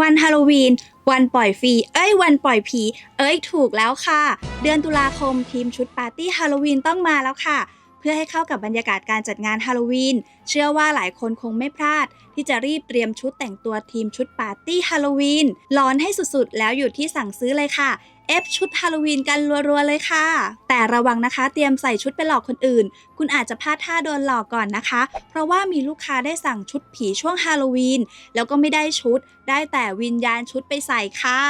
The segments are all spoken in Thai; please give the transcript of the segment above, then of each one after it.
วันฮาโลวีน วันปล่อยฟรี เอ้ย วันปล่อยผี เอ้ย ถูกแล้วค่ะ เดือนตุลาคมทีมชุดปาร์ตี้ฮาโลวีนต้องมาแล้วค่ะ เพื่อให้เข้ากับบรรยากาศการจัดงานฮาโลวีน เชื่อว่าหลายคนคงไม่พลาด ที่จะรีบเตรียมชุดแต่งตัวทีมชุดปาร์ตี้ฮาโลวีนร้อนให้สุดๆ แล้วอยู่ที่สั่งซื้อเลยค่ะเอฟชุดฮาโลวีนกันรัวๆเลยค่ะ แต่ระวังนะคะ เตรียมใส่ชุดไปหลอกคนอื่น คุณอาจจะพลาดท่าโดนหลอกก่อนนะคะ เพราะว่ามีลูกค้าได้สั่งชุดผีช่วงฮาโลวีนแล้วก็ไม่ได้ชุด ได้แต่วิญญาณชุดไปใส่ค่ะ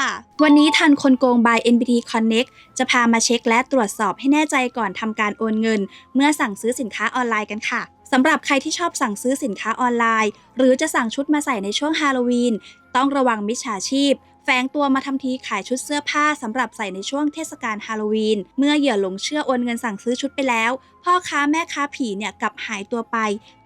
วันนี้ทันคนโกง by NBT Connect จะพามาเช็คและตรวจสอบให้แน่ใจก่อนทำการโอนเงิน เมื่อสั่งซื้อสินค้าออนไลน์กันค่ะสำหรับใครที่ชอบสั่งซื้อสินค้าออนไลน์ หรือจะสั่งชุดมาใส่ในช่วงฮาโลวีน ต้องระวังมิจฉาชีพ แฝงตัวมาทำทีขายชุดเสื้อผ้าสำหรับใส่ในช่วงเทศกาลฮาโลวีน เมื่อเหยื่อหลงเชื่อโอนเงินสั่งซื้อชุดไปแล้ว พ่อค้าแม่ค้าผีเนี่ยกลับหายตัวไป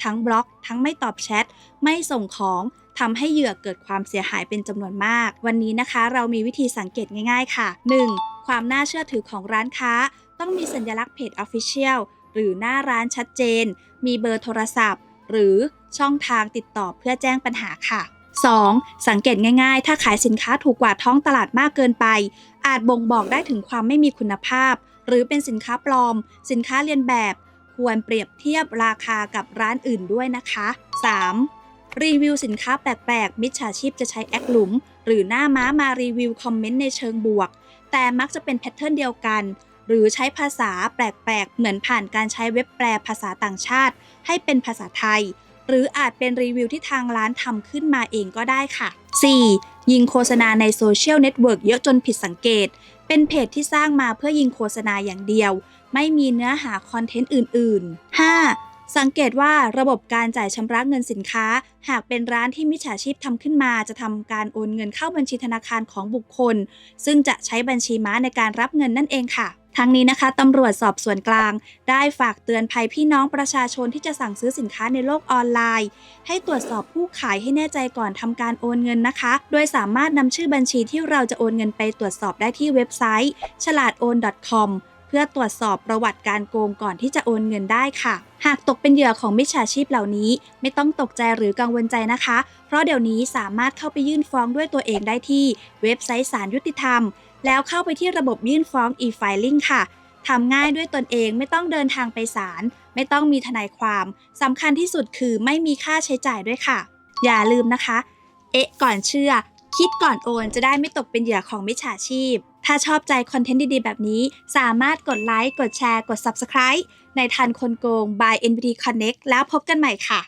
ทั้งบล็อก ทั้งไม่ตอบแชท ไม่ส่งของทำให้เหยื่อเกิดความเสียหายเป็นจำนวนมาก วันนี้นะคะ เรามีวิธีสังเกตง่าย ๆ ค่ะ 1. ความน่าเชื่อถือของร้านค้า ต้องมีสัญลักษณ์เพจ Official หรือหน้าร้านชัดเจน มีเบอร์โทรศัพท์ หรือช่องทางติดต่อเพื่อแจ้งปัญหาค่ะ 2. สังเกตง่ายๆ ถ้าขายสินค้าถูกกว่าท้องตลาดมากเกินไป อาจบ่งบอกได้ถึงความไม่มีคุณภาพ หรือเป็นสินค้าปลอม สินค้าเลียนแบบ ควรเปรียบเทียบราคากับร้านอื่นด้วยนะคะ 3. รีวิวสินค้าแปลกๆ มิจฉาชีพจะใช้แอคหลุม หรือหน้าม้ามารีวิวคอมเมนต์ในเชิงบวก แต่มักจะเป็นแพทเทิร์นเดียวกันหรือใช้ภาษาแปลกๆ เหมือนผ่านการใช้เว็บแปลภาษาต่างชาติ ให้เป็นภาษาไทย หรืออาจเป็นรีวิวที่ทางร้านทำขึ้นมาเองก็ได้ค่ะ 4. ยิงโฆษณาในโซเชียลเน็ตเวิร์กเยอะจนผิดสังเกต เป็นเพจที่สร้างมาเพื่อยิงโฆษณาอย่างเดียว ไม่มีเนื้อหาคอนเทนต์อื่น ๆ 5. สังเกตว่าระบบการจ่ายชำระเงินสินค้า หากเป็นร้านที่มิจฉาชีพทำขึ้นมา จะทำการโอนเงินเข้าบัญชีธนาคารของบุคคล ซึ่งจะใช้บัญชีม้าในการรับเงินนั่นเองค่ะ ทั้งนี้นะคะตำรวจสอบสวนกลาง ได้ฝากเตือนภัยพี่น้องประชาชนที่จะสั่งซื้อสินค้าในโลกออนไลน์ ให้ตรวจสอบผู้ขายให้แน่ใจก่อนทำการโอนเงินนะคะ โดยสามารถนำชื่อบัญชีที่เราจะโอนเงินไปตรวจสอบได้ที่เว็บไซต์ ฉลาดโอน .com เพื่อตรวจสอบประวัติการโกงก่อนที่จะโอนเงินได้ค่ะ หากตกเป็นเหยื่อของมิจฉาชีพเหล่านี้ ไม่ต้องตกใจหรือกังวลใจนะคะ เพราะเดี๋ยวนี้สามารถเข้าไปยื่นฟ้องด้วยตัวเองได้ที่เว็บไซต์ศาลยุติธรรม แล้วเข้าไปที่ระบบยื่นฟ้อง e-filing ค่ะทำง่ายด้วยตนเองไม่ต้องเดินทางไปศาลไม่ต้องมีทนายความสำคัญที่สุดคือไม่มีค่าใช้จ่ายด้วยค่ะ อย่าลืมนะคะ เอ๊ะก่อนเชื่อ คิดก่อนโอนจะได้ไม่ตกเป็นเหยื่อของมิจฉาชีพ ถ้าชอบใจคอนเทนต์ดีๆ แบบนี้ สามารถกดไลค์กดแชร์ กด Subscribe ในทันคนโกง by NBT Connect แล้วพบกันใหม่ค่ะ